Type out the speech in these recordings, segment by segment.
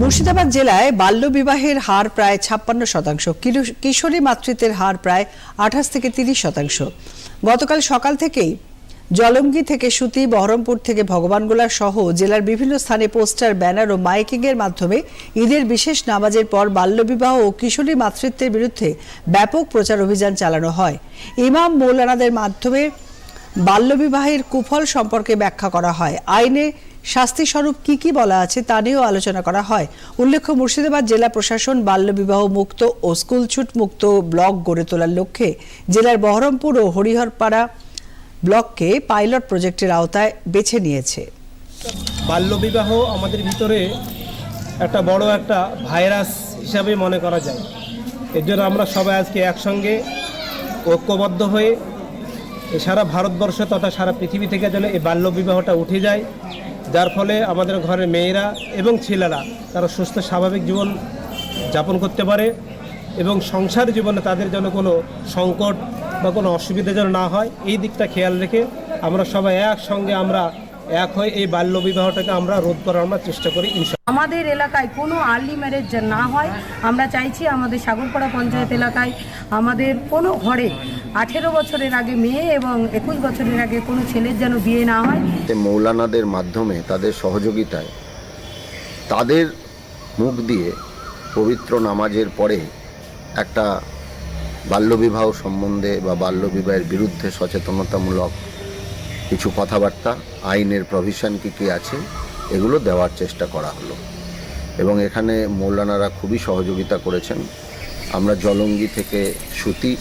মুর্শিদাবাদ জেলায় বাল্যবিবাহের হার প্রায় ছাপ্পান্ন শতাংশ কিশোরী মাতৃত্বের হার প্রায় আঠাশ থেকে তিরিশ শতাংশ। গতকাল সকাল থেকেই জলঙ্গি থেকে সুতি, বহরমপুর থেকে ভগবানগোলা সহ জেলার বিভিন্ন স্থানে পোস্টার, ব্যানার ও মাইকিং এর মাধ্যমে ঈদের বিশেষ নামাজের পর বাল্যবিবাহ ও কিশোরী মাতৃত্বের বিরুদ্ধে ব্যাপক প্রচার অভিযান চালানো হয়। ইমাম মৌলানাদের মাধ্যমে বাল্যবিবাহের কুফল সম্পর্কে ব্যাখ্যা করা হয়। আইনে শাস্তি স্বরূপ কি কি বলা আছে তা নিয়েও আলোচনা করা হয়। উল্লেখ্য, মুর্শিদাবাদ জেলা প্রশাসন বাল্যবিবাহ মুক্ত ও স্কুলছুট মুক্ত ব্লক গড়ে তোলার লক্ষ্যে জেলার বহরমপুর ও হরিহরপাড়া ব্লককে পাইলট প্রজেক্টের আওতায় বেছে নিয়েছে। বাল্যবিবাহ আমাদের ভিতরে একটা বড় একটা ভাইরাস হিসাবে মনে করা যায়। এর জন্য আমরা সবাই আজকে একসঙ্গে ঐক্যবদ্ধ হয়ে সারা ভারতবর্ষ তথা সারা পৃথিবী থেকে যেন এই বাল্যবিবাহটা উঠে যায়। যার ফলে আমাদের ঘরের মেয়েরা এবং ছেলেরা তারা সুস্থ, স্বাভাবিক জীবন যাপন করতে পারে এবং সংসার জীবনে তাদের যেন কোনো সংকট বা কোনো অসুবিধা যেন না হয়, এই দিকটা খেয়াল রেখে আমরা সবাই একসঙ্গে আমরা এক হয়ে এই বাল্যবিবাহটাকে আমরা রোধ করার আমরা চেষ্টা করি আমাদের এলাকায় কোনো আর্লি ম্যারেজ না হয়। আমরা চাইছি আমাদের সাগরপাড়া পঞ্চায়েত এলাকায় আমাদের কোনো ঘরে আঠেরো বছরের আগে মেয়ে এবং একুশ বছরের আগে কোনো ছেলের যেন বিয়ে না হয়। তে মৌলানাদের মাধ্যমে তাদের সহযোগিতায় তাদের মুখ দিয়ে পবিত্র নামাজের পরে একটা বাল্যবিবাহ সম্বন্ধে বা বাল্যবিবাহের বিরুদ্ধে সচেতনতামূলক কিছু কথাবার্তা, আইনের প্রভিশন কী কী আছে, এগুলো দেওয়ার চেষ্টা করা হলো। এবং এখানে মৌলানারা খুবই সহযোগিতা করেছেন। আমরা জলঙ্গি থেকে সুতি,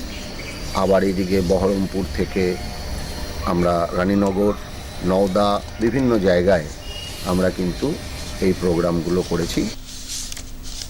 আবার এদিকে বহরমপুর থেকে আমরা রানীনগর, নওদা, বিভিন্ন জায়গায় আমরা কিন্তু এই প্রোগ্রামগুলো করেছি।